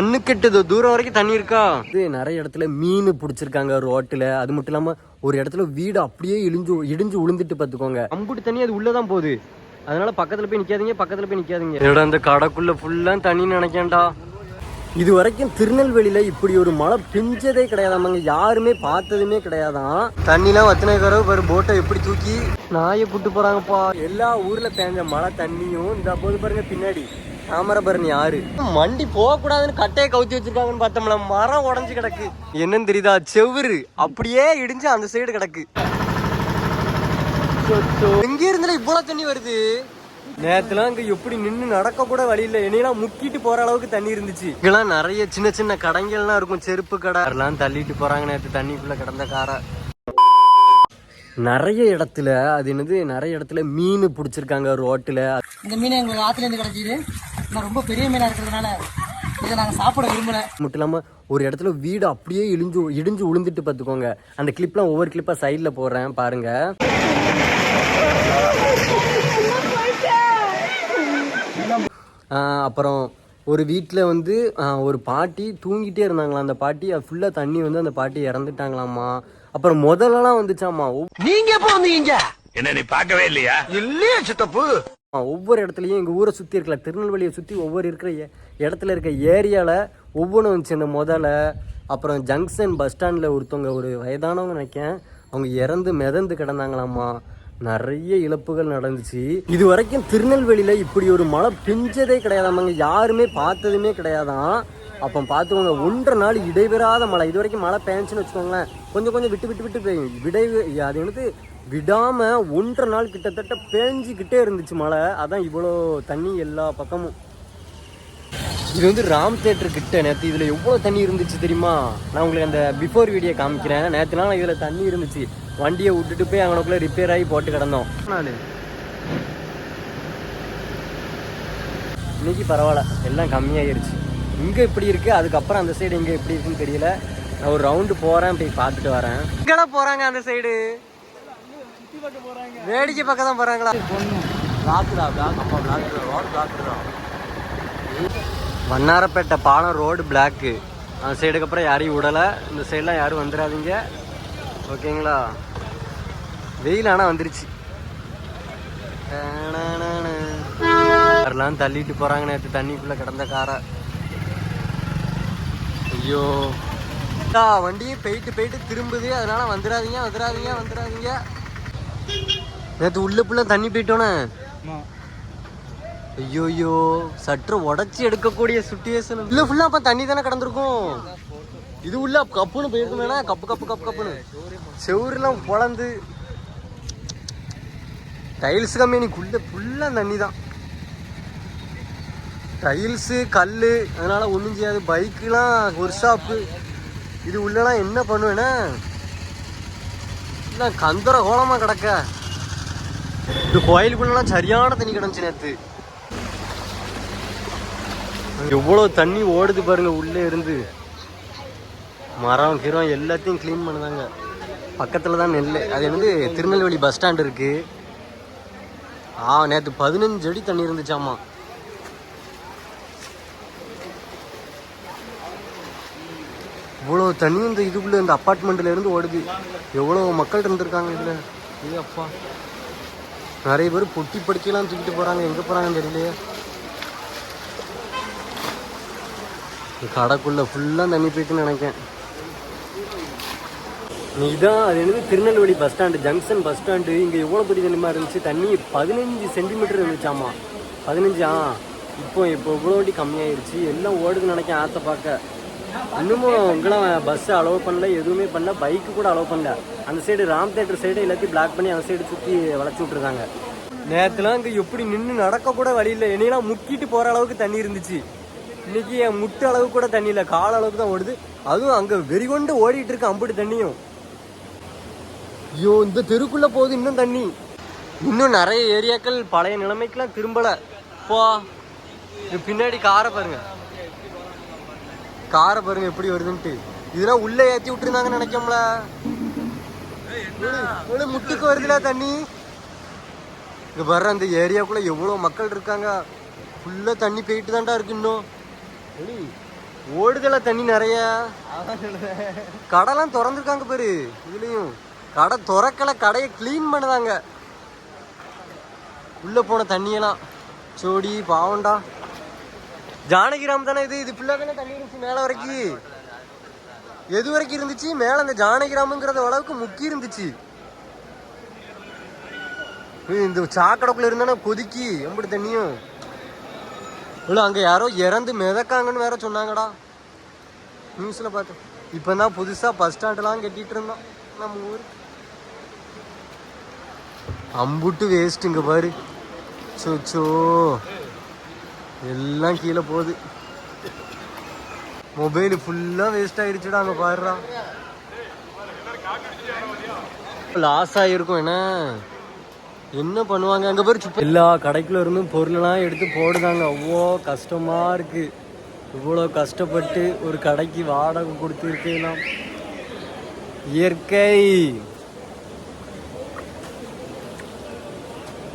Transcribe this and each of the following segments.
கண்ணு கெட்டுது. தூரம் வரைக்கும் தண்ணி இருக்கா? இது நிறைய இடத்துல மீன் பிடிச்சிருக்காங்க ரோட்டுல அது மட்டும் இல்லாம ஒரு இடத்துல வீடு அப்படியே இடிஞ்சு இடிஞ்சு உளுந்துட்டு பாத்துக்கோங்க. அம்புட்டு தண்ணி அது உள்ளதான் போகுது. அதனால பக்கத்துல போய் நிக்காதீங்க பக்கத்துல போய் நிக்காதீங்க. என்னடா அந்த கடைக்குள்ள ஃபுல்லா தண்ணி நினைக்கேன்டா இது வரைக்கும் திருநெல்வேலியில இப்படி ஒரு மழை பெஞ்சதே கிடையாதாமாங்க. யாருமே பார்த்ததுமே கிடையாதான் தண்ணிலாம் வத்தின பிறகு பாரு போட்டை எப்படி தூக்கி? நாயை கூட்டு போறாங்கப்பா. எல்லா ஊர்ல பேஞ்ச மழை தண்ணியும் இந்த போது பாருங்க பின்னாடி. தாமிரபரணி ஆறு. மண்டி போக கூடாதுன்னு கட்டையை கவுத்தி வச்சிருக்காங்கன்னு பார்த்தோம்ல மரம் உடஞ்சு கிடக்கு. என்னன்னு தெரியுதா? செவுரு அப்படியே இடிஞ்சு அந்த சைடு கிடக்கு. எங்க இருந்தாலும் இவ்வளவு தண்ணி வருது? நேத்துலாம் இங்க எப்படி நின்னு நடக்க கூட வழி இல்ல. என்னையெல்லாம் முக்கிட்டு போற அளவுக்கு தண்ணி இருந்துச்சு. இங்கெல்லாம் நிறைய சின்ன சின்ன கடைங்கள்லாம் இருக்கும். செருப்பு கடை. எல்லாம் தள்ளிட்டு போறாங்க நேத்து தண்ணிக்குள்ள கிடந்த காரை. நிறைய இடத்துல அது என்னது? நிறைய இடத்துல மீன் பிடிச்சிருக்காங்க ரோட்டுல. இந்த மீன் எங்களுக்கு ஆத்துல இருந்து கிடைச்சிது நான் ரொம்ப பெரிய மீனா இருக்கிறதுனால இதை நாங்க சாப்பிட விரும்பல. மட்டும் இல்லாம ஒரு இடத்துல வீடு அப்படியே இடிஞ்சு இடிஞ்சு உளுந்துட்டு பார்த்துக்கோங்க. அந்த கிளிப்லாம் ஒவ்வொரு கிளிப்பா சைடில் போடுறேன் பாருங்க. ஆஹ் அப்புறம் ஒரு வீட்டில் வந்து ஒரு பாட்டி தூங்கிட்டே இருந்தாங்களாம். அந்த பாட்டி ஃபுல்லாக தண்ணி வந்து அந்த பாட்டி இறந்துட்டாங்களாமா அப்புறம் முதல்லலாம் வந்துச்சாமா நீங்க எப்ப வந்தீங்க என்ன நீ பார்க்கவே இல்லையா? இல்லையா சித்தப்பு. ஒவ்வொரு இடத்துலையும் எங்கள் ஊரை சுற்றி இருக்கல திருநெல்வேலியை சுற்றி ஒவ்வொரு இருக்கிற இடத்துல இருக்க ஏரியாவில் ஒவ்வொன்றும் வந்துச்சு. இந்த முதல்ல அப்புறம் ஜங்ஷன் பஸ் ஸ்டாண்டில் ஒருத்தவங்க ஒரு வயதானவங்க நினைக்கேன் அவங்க இறந்து மிதந்து கிடந்தாங்களாம்மா. நிறைய இழப்புகள் நடந்துச்சு. இது வரைக்கும் திருநெல்வேலியில் இப்படி ஒரு மழை பெஞ்சதே கிடையாதாமாங்க யாருமே பார்த்ததுமே கிடையாதான். அப்போ பார்த்துக்கோங்க ஒன்றரை நாள் இடைபெறாத மழை. இது வரைக்கும் மழை பெஞ்சுன்னு வச்சுக்கோங்களேன். கொஞ்சம் கொஞ்சம் விட்டு விட்டு விட்டு பெய்யும் விடை அது வந்து விடாம ஒன்றரை நாள் கிட்டத்தட்ட பேஞ்சுக்கிட்டே இருந்துச்சு மழை. அதான் இவ்வளோ தண்ணி எல்லா பக்கமும். இது வந்து ராம் தேட்டர் கிட்ட நேற்று இதில் எவ்வளோ தண்ணி இருந்துச்சு தெரியுமா? நான் உங்களுக்கு அந்த பிஃபோர் வீடியோ காமிக்கிறேன். நேற்றுலாம் இதில் தண்ணி இருந்துச்சு. வண்டியை விட்டுட்டு போய் அங்கனக்குள்ளே ரிப்பேர் ஆகி போட்டு கிடந்தோம். நாள் இன்னைக்கு பரவாயில்ல. எல்லாம் கம்மியாயிருச்சு. இங்கே இப்படி இருக்கு அதுக்கப்புறம் அந்த சைடு இங்கே எப்படி இருக்குன்னு தெரியல. நான் ஒரு ரவுண்டு போகிறேன் போய் பார்த்துட்டு வரேன். எங்கடா போகிறாங்க அந்த சைடு வேடிக்கை பக்கம் தான் போகிறாங்களா பிளாக்குடா பிளாக் அப்பா பிளாக் ரோடு பிளாக் வண்ணாரப்பேட்டை பாலம் ரோடு பிளாக்கு அந்த சைடுக்கு அப்புறம் யாரையும் விடலை. இந்த சைடெலாம் யாரும் வந்துடாதீங்க. ஓகேங்களா? வெயில் ஆனால் வந்துருச்சு. காரெல்லாம் தள்ளிட்டு போகிறாங்க நேற்று தண்ணிக்குள்ளே கிடந்த காரை. ஐயோ. அக்கா, வண்டியே போயிட்டு போயிட்டு திரும்புது. அதனால வந்துடாதீங்க வந்துடாதீங்க வந்துடாதீங்க. நேற்று உள்ள புள்ள தண்ணி போயிட்டோன்னே ஐயோ ஐயோ சற்று உடச்சி எடுக்கக்கூடிய சுட்டிவேஷன். இல்ல ஃபுல்லா அப்ப தண்ணி தானே கிடந்திருக்கும். இது உள்ள கப்புன்னு போயிருக்கும் வேணா கப்பு கப்பு கப்பு கப்புன்னு. செவுருலாம் பொழந்து. டைல்ஸ் கம்பெனிக்குள்ள ஃபுல்லா தண்ணி தான். டைல்ஸு கல் அதனால ஒன்றும் செய்யாது. பைக்குலாம் ஒரு ஷாப்பு இது உள்ளலாம் என்ன பண்ணுவேன்னா கந்தர கோலமாக கிடக்க. இந்த கோயிலுக்குள்ளலாம் சரியான தண்ணி கிடந்துச்சு நேற்று எவ்வளோ தண்ணி ஓடுது பாருங்க உள்ளே இருந்து மரம் கீரம் எல்லாத்தையும் க்ளீன் பண்ணுதாங்க பக்கத்தில் தான் நெல் அது வந்து திருநெல்வேலி பஸ் ஸ்டாண்ட் இருக்கு ஆ நேற்று பதினஞ்சு அடி தண்ணி இருந்துச்சாமா இவ்வளோ தண்ணி இந்த இதுக்குள்ளே இந்த அப்பார்ட்மெண்ட்டில் இருந்து ஓடுது எவ்வளோ மக்கள் இருந்திருக்காங்க இதில் இது அப்பா நிறைய பேர் பொட்டி படிக்கலாம் தூக்கிட்டு போகிறாங்க எங்கே போகிறாங்கன்னு தெரியலையே. கடைக்குள்ளே கடைக்குள்ள ஃபுல்லாக தண்ணி போயிட்டுன்னு நினைக்கேன் இதான் அது என்னது? Tirunelveli bus stand junction bus stand இங்கே எவ்வளோ பெரிய தண்ணிமா இருந்துச்சு? தண்ணி பதினஞ்சு சென்டிமீட்டர் இருந்துச்சாமா? பதினஞ்சு? ஆ இப்போ இப்போ இவ்வளோ வண்டி கம்மியாயிருச்சு. எல்லாம் ஓடுதுன்னு நினைக்கேன் ஆற்ற பார்க்க. இன்னமும் இங்கெல்லாம் பஸ் அலோவ் பண்ணல எதுவுமே பண்ணல. பைக்கு கூட அலோவ் பண்ணல. அந்த சைடு ராம் தேட்டர் சைடு எல்லாத்தையும் பிளாக் பண்ணி அந்த சைடு சுற்றி வளைச்சி விட்ருக்காங்க நேற்றுலாம் இங்கே எப்படி நின்று நடக்க கூட வழி இல்லை. என்னையெல்லாம் முக்கிட்டு போகிற அளவுக்கு தண்ணி இருந்துச்சு. இன்னைக்கு என் முட்டு அளவு கூட தண்ணி இல்லை. கால அளவுக்கு தான் ஓடுது. அதுவும் அங்கே வெறிகொண்டு ஓடிட்டு இருக்கு அம்புட்டு தண்ணியும். ஐயோ இந்த தெருக்குள்ளே போகுது இன்னும் தண்ணி. இன்னும் நிறைய ஏரியாக்கள் பழைய நிலைமைக்கெல்லாம் திரும்பலை. போ. இது பின்னாடி காரை பாருங்கள் காரை பாருங்க எப்படி வருதுன்ட்டு. இதெல்லாம் உள்ள ஏத்தி விட்டுருந்தாங்கன்னு நினைக்கோம்ல. முட்டுக்கு வருதுல தண்ணி. இங்க வர்ற அந்த ஏரியாக்குள்ள எவ்வளவு மக்கள் இருக்காங்க. ஃபுல்லா தண்ணி போயிட்டு தான்டா இருக்கு இன்னும். ஓடுதல தண்ணி நிறைய. கடைலாம் திறந்துருக்காங்க பாரு இதுலயும். கடை திறக்கல கடையை கிளீன் பண்ணுதாங்க. உள்ள போன தண்ணியெல்லாம். சோடி பாவண்டா ஜானகிராம் தானே இது? இது ஃபுல்லாக தானே தண்ணி இருந்துச்சு மேலே வரைக்கும் எது வரைக்கும் இருந்துச்சு? மேலே அந்த ஜானகிராமங்கிறத அளவுக்கு முக்கி இருந்துச்சு. இந்த சாக்கடைக்குள்ள இருந்தானே கொதிக்கி எப்படி தண்ணியும். இல்லை அங்கே யாரோ இறந்து மிதக்காங்கன்னு வேற சொன்னாங்கடா. நியூஸில் பார்த்தேன் இப்போ தான் புதுசாக பஸ் ஸ்டாண்டெலாம் கட்டிட்டு இருந்தோம். நம்ம ஊர். அம்புட்டு வேஸ்ட்டுங்க இங்கே பாரு. சோச்சோ. எல்லாம் கீழே போகுது. மொபைல் ஃபுல்லாக வேஸ்ட் ஆகிடுச்சுடா அங்கே பாடுறா லாஸ் ஆகிருக்கும் என்ன? என்ன பண்ணுவாங்க? அங்கே போய் சுப்ப எல்லா கடைக்குள்ள இருந்தும் பொருளெல்லாம் எடுத்து போடுதாங்க. அவ்வளோ கஷ்டமாக இருக்குது இவ்வளோ கஷ்டப்பட்டு ஒரு கடைக்கு வாடகை கொடுத்துருக்கலாம். இயற்கை.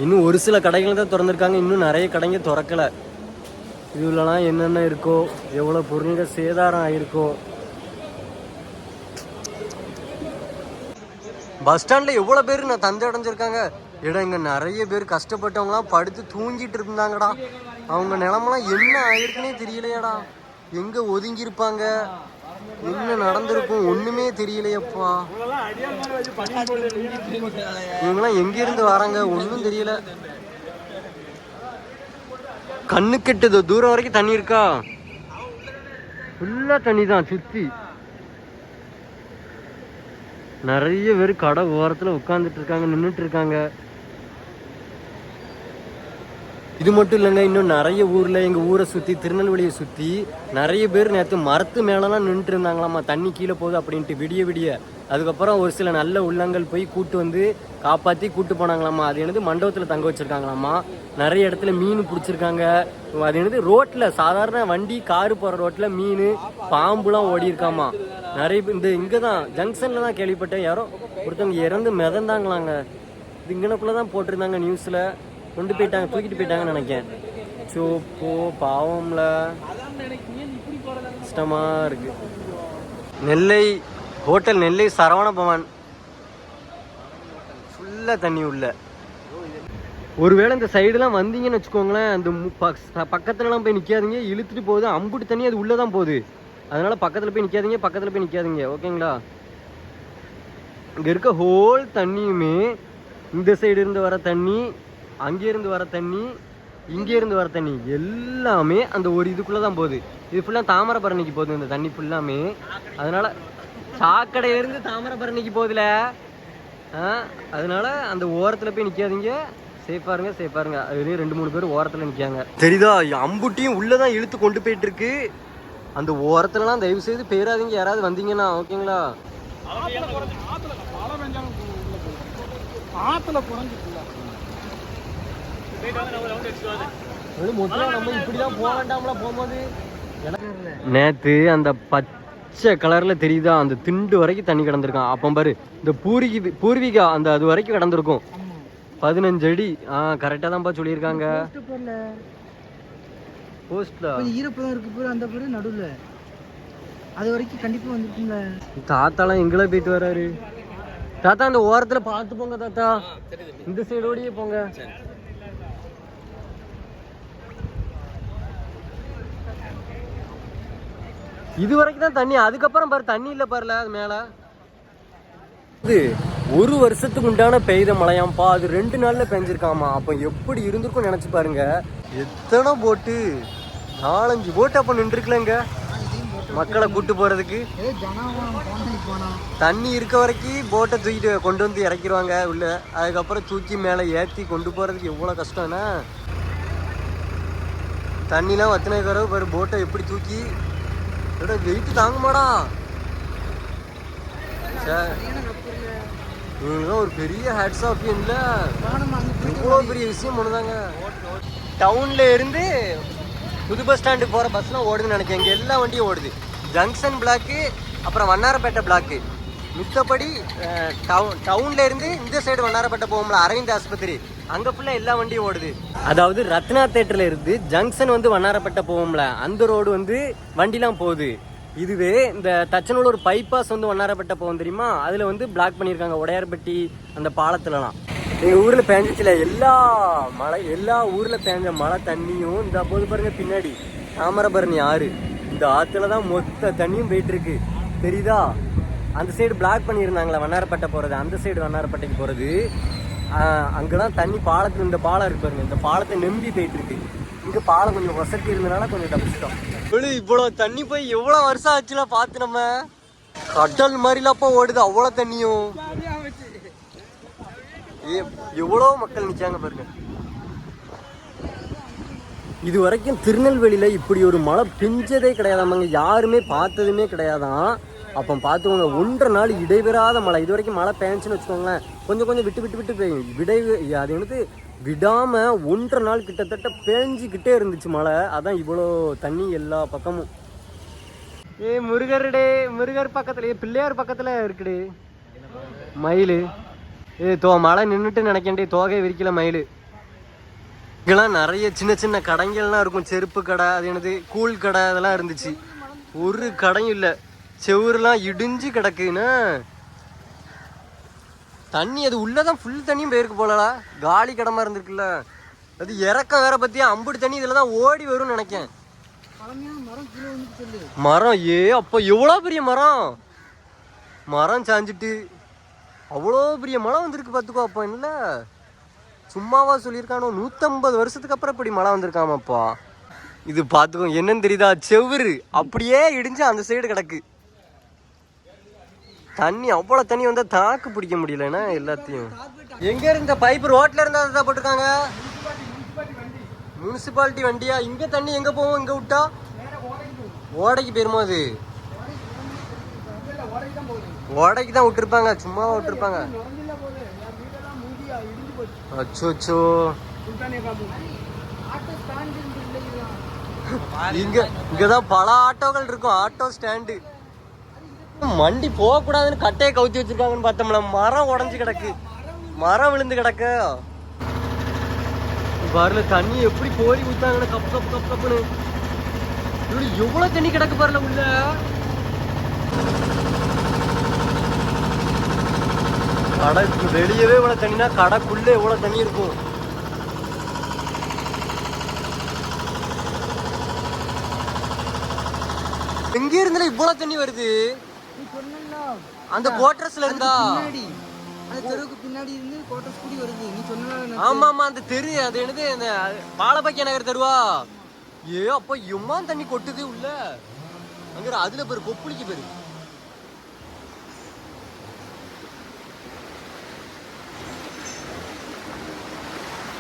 இன்னும் ஒரு சில கடைகள் தான் திறந்துருக்காங்க. இன்னும் நிறைய கடைங்க திறக்கல. இதுலலாம் என்னென்ன இருக்கோ எவ்வளோ பொருள்கள் சேதாரம் ஆகிருக்கோ பஸ் ஸ்டாண்டில் எவ்வளோ பேர் நான் தந்தை அடைஞ்சிருக்காங்க? இடம் இங்கே நிறைய பேர் கஷ்டப்பட்டவங்களாம் படுத்து தூங்கிட்டு இருந்தாங்கடா. அவங்க நிலமெல்லாம் என்ன ஆயிருக்குன்னே தெரியலையாடா. எங்கே ஒதுங்கியிருப்பாங்க? என்ன நடந்திருக்கும் ஒன்றுமே தெரியலையப்பா. இவங்கெல்லாம் எங்கேருந்து வராங்க? ஒன்றும் தெரியல. கண்ணு கெட்டது? தூரம் வரைக்கும் தண்ணி இருக்கா? ஃபுல்லாக தண்ணி தான் சுற்றி நிறைய பேர் கடை ஓரத்தில் உட்காந்துட்டு இருக்காங்க நின்றுட்டு இருக்காங்க. இது மட்டும் இல்லைங்க இன்னும் நிறைய ஊரில் எங்கள் ஊரை சுற்றி திருநெல்வேலியை சுற்றி நிறைய பேர் நேற்று மரத்து மேலெலாம் நின்றுட்டு இருந்தாங்களாம்மா தண்ணி கீழே போகுது அப்படின்ட்டு விடிய விடிய. அதுக்கப்புறம் ஒரு சில நல்ல உள்ளங்கள் போய் கூட்டு வந்து காப்பாற்றி கூட்டு போனாங்களாம்மா அது என்னது மண்டபத்தில் தங்க வச்சுருக்காங்களாம்மா நிறைய இடத்துல மீன் பிடிச்சிருக்காங்க. அது என்னது ரோட்டில் சாதாரண வண்டி காரு போகிற ரோட்டில் மீன் பாம்புலாம் ஓடி இருக்காமா நிறைய பேர் இந்த இங்கே தான் ஜங்ஷனில் தான் கேள்விப்பட்டேன். யாரோ ஒருத்தவங்க இறந்து மிதந்தாங்களாங்க. இது இங்கனக்குள்ளே தான் போட்டிருந்தாங்க நியூஸில். கொண்டு போயிட்டாங்க தூக்கிட்டு போயிட்டாங்கன்னு நினைக்கிறேன். சோப்போ போ பாவம்ல. கஷ்டமா இருக்கு. நெல்லை ஹோட்டல் நெல்லை சரவண பவன். ஃபுல்லாக தண்ணி உள்ள. ஒருவேளை இந்த சைடுலாம் வந்தீங்கன்னு வச்சுக்கோங்களேன் அந்த மு- பக்- பக்கத்துலலாம் போய் நிற்காதீங்க இழுத்துட்டு போகுது அம்புட்டு தண்ணி அது உள்ளே தான் போகுது. அதனால் பக்கத்தில் போய் நிற்காதீங்க பக்கத்தில் போய் நிற்காதீங்க ஓகேங்களா? இங்கே இருக்க ஹோல் தண்ணியுமே இந்த சைடு இருந்து வர தண்ணி அங்கே இருந்து வர தண்ணி இங்கே இருந்து வர தண்ணி எல்லாமே அந்த ஒரு இதுக்குள்ளே தான் போகுது. இது ஃபுல்லாக தாமிரபரணிக்கு போகுது இந்த தண்ணி ஃபுல்லாமே அதனால சாக்கடையிலேருந்து தாமிரபரணிக்கு போகுதுல. அதனால அந்த ஓரத்தில் போய் நிற்காதீங்க சேஃபாக இருங்க சேஃபாக இருங்க. அதுலேயே ரெண்டு மூணு பேர் ஓரத்தில் நிற்காங்க தெரியுதா அம்புட்டியும் உள்ளே தான் இழுத்து கொண்டு போயிட்டு இருக்கு. அந்த ஓரத்துலலாம் தயவு செய்து பேராதீங்க. யாராவது வந்தீங்கன்னா ஓகேங்களா? ஆத்துல குறைஞ்சிட்டு நேத்து அந்த பச்சை கலர்ல தெரியுதா? அந்த திண்டு வரைக்கும் தண்ணி கிடந்திருக்கான். அப்போ பாரு இந்த பூரிகி பூர்விகா அந்த அது வரைக்கும் கிடந்திருக்கும். பதினஞ்சு அடி. ஆ கரெக்டாக தான்ப்பா சொல்லியிருக்காங்க. போடல போஸ்ட்ல கொஞ்சம் ஈரப்பதம் இருக்கு பேர் அந்த பேர் நடுவில். அது வரைக்கும் கண்டிப்பா வந்துருக்கும்ல. தாத்தாலாம் எங்கெல்லாம் போயிட்டு வராரு. தாத்தா அந்த ஓரத்துல பார்த்து போங்க தாத்தா. இந்த சைடோடயே போங்க. இது வரைக்கும் தான் தண்ணி. அதுக்கப்புறம் பாரு தண்ணி இல்லை பாருல அது மேலே. இது ஒரு வருஷத்துக்கு உண்டான பெய்த மழையாம்ப்பா அது ரெண்டு நாளில் பெஞ்சிருக்காமா? அப்போ எப்படி இருந்திருக்கும் நினச்சி பாருங்க. எத்தனை போட்டு நாலஞ்சு போட்டு அப்போ நின்றுருக்கலங்க. மக்களை கூட்டு போகிறதுக்கு தண்ணி இருக்க வரைக்கும் போட்டை தூக்கிட்டு கொண்டு வந்து இறக்கிடுவாங்க உள்ள. அதுக்கப்புறம் தூக்கி மேலே ஏற்றி கொண்டு போகிறதுக்கு எவ்வளோ கஷ்டம்னா தண்ணிலாம் வத்தின கரவு பாரு போட்டை எப்படி தூக்கி எடா வெயிட் தாங்க மாடா இவங்களாம் ஒரு பெரிய ஹேட்ஸ் ஆஃப் இல்லை இவ்வளோ பெரிய விஷயம் பண்ணுதாங்க டவுன்ல இருந்து புது பஸ் ஸ்டாண்டுக்கு போகிற பஸ்லாம் ஓடுதுன்னு நினைக்கிறேன் இங்கே எல்லா வண்டியும் ஓடுது ஜங்ஷன் பிளாக்கு அப்புறம் வண்ணாரப்பேட்டை பிளாக்கு மித்தபடி டவுன் டவுன்ல இருந்து இந்த சைடு வண்ணாரப்பேட்டை போகும்ல அரவிந்த் ஆஸ்பத்திரி அங்க ஃபுல்லாக எல்லா வண்டியும் ஓடுது. அதாவது ரத்னா தேட்டர்ல இருந்து ஜங்ஷன் வந்து வண்ணாரப்பட்ட போவோம்ல அந்த ரோடு வந்து வண்டிலாம் போகுது. இதுவே இந்த தச்சனூர் பைபாஸ் வந்து வண்ணாரப்பட்ட போகும் தெரியுமா? அதுல வந்து பிளாக் பண்ணியிருக்காங்க உடையார்பட்டி அந்த பாலத்துலலாம். எங்க ஊர்ல பேஞ்சிச்சுல எல்லா மழை எல்லா ஊர்ல பேஞ்ச மழை தண்ணியும் இந்த போது பாருங்க பின்னாடி தாமிரபரணி ஆறு. இந்த ஆத்துல தான் மொத்த தண்ணியும் போயிட்டு இருக்கு தெரியுதா? அந்த சைடு பிளாக் பண்ணியிருந்தாங்களா வண்ணாரப்பட்டை போகிறது அந்த சைடு வண்ணாரப்பட்டைக்கு போகிறது அங்கே தான் தண்ணி பாலத்தில் இந்த பாலம் இருக்கு பாருங்க. இந்த பாலத்தை நம்பி போயிட்டு இருக்கு இங்கே பாலம் கொஞ்சம் வசதி இருந்தனால கொஞ்சம் தப்பிச்சிட்டோம். இவ்வளோ இவ்வளோ தண்ணி போய் எவ்வளோ வருஷம் ஆச்சுல பார்த்து நம்ம? கடல் மாதிரிலாப்பா ஓடுது அவ்வளோ தண்ணியும். எவ்வளோ மக்கள் நிற்காங்க பாருங்க. இது வரைக்கும் திருநெல்வேலியில இப்படி ஒரு மழை பெஞ்சதே கிடையாதாமாங்க. யாருமே பார்த்ததுமே கிடையாதான். அப்போ பார்த்துக்கோங்க ஒன்றரை நாள் இடைபெறாத மழை. இது வரைக்கும் மழை பெஞ்சுன்னு வச்சுக்கோங்களேன். கொஞ்சம் கொஞ்சம் விட்டு விட்டு விட்டு பெய்யும். விடை அது வந்து விடாமல் ஒன்றரை நாள் கிட்டத்தட்ட பேஞ்சிக்கிட்டே இருந்துச்சு மழை. அதான் இவ்வளோ தண்ணி எல்லா பக்கமும். ஏ முருகருடே முருகர் பக்கத்தில் ஏ பிள்ளையார் பக்கத்தில் இருக்குடே. மயில். ஏ தோ மழை நின்றுட்டு நினைக்கண்டே தோகை விரிக்கல மயில். இங்கெல்லாம் நிறைய சின்ன சின்ன கடைங்கள்லாம் இருக்கும். செருப்பு கடை அது என்னது? கூழ் கடை அதெல்லாம் இருந்துச்சு. ஒரு கடையும் இல்லை. செவுருலாம் இடிஞ்சு கிடக்குன்னு. தண்ணி அது உள்ளதான் ஃபுல் தண்ணியும் போயிருக்கு போலடா. காலி கடமா இருந்திருக்குல்ல. அது இறக்க வேற பத்தியா? அம்புட்டு தண்ணி இதுல தான் ஓடி வரும்னு நினைக்கேன். மரம் ஏ அப்போ எவ்வளோ பெரிய மரம்? மரம் சாஞ்சிட்டு. அவ்வளோ பெரிய மழை வந்திருக்கு பார்த்துக்கோ அப்போ என்ன சும்மாவா சொல்லியிருக்கானோ? நூற்றம்பது வருஷத்துக்கு அப்புறம் இப்படி மழை வந்திருக்காமப்பா. இது பார்த்துக்கோ என்னன்னு தெரியுதா? செவுரு அப்படியே இடிஞ்சு அந்த சைடு கிடக்கு. தண்ணி அவ்வளோ தண்ணி வந்தால் தாக்கு பிடிக்க முடியலன்னா எல்லாத்தையும். எங்கே இருந்த பைப் ரோட்டில் இருந்தால் தான் போட்டிருக்காங்க? முனிசிபாலிட்டி வண்டியா? இங்கே தண்ணி எங்கே போகும்? இங்கே விட்டா? ஓடைக்கு போயிருமோ அது? ஓடைக்கு தான் விட்டுருப்பாங்க சும்மா விட்டுருப்பாங்க. அச்சோ அச்சோ இங்க இங்கதான் பல ஆட்டோக்கள் இருக்கும். Auto stand. வண்டி போக கூடாதுன்னு கட்டையை கவுத்தி வச்சிருக்காங்கன்னு பார்த்தோம்ல. மரம் உடஞ்சி கிடக்கு. மரம் விழுந்து கிடக்கு. பாருல தண்ணி எப்படி கோரி ஊத்தாங்கன்னு கப்பு கப்பு கப்பு கப்புன்னு. இப்படி எவ்வளவு தண்ணி கிடக்கு பாருல உள்ள? கடை வெளியவே இவ்வளவு தண்ணினா கடைக்குள்ள எவ்வளவு தண்ணி இருக்கும்? எங்க இருந்தாலும் இவ்வளவு தண்ணி வருது? அந்த கோட்ரஸ்ல இருந்தா பின்னாடி. அந்த தெருவுக்கு பின்னாடி இருந்து கோட்டர்ஸ் கூடி வருது. நீ சொன்னல ஆமா ஆமா அந்த தெரு அது என்னது அந்த பாலபாக்கிய நகர் தெருவா? ஏ அப்ப எம்மான் தண்ணி கொட்டுது உள்ள. அங்க அதுல பேரு கொப்புளிக்கு பேரு.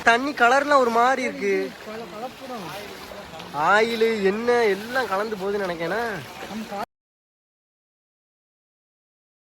தண்ணி கலர்லாம் ஒரு மாதிரி இருக்கு. ஆயில் எண்ணெய் எல்லாம் கலந்து போகுதுன்னு நினைக்கிறேன்.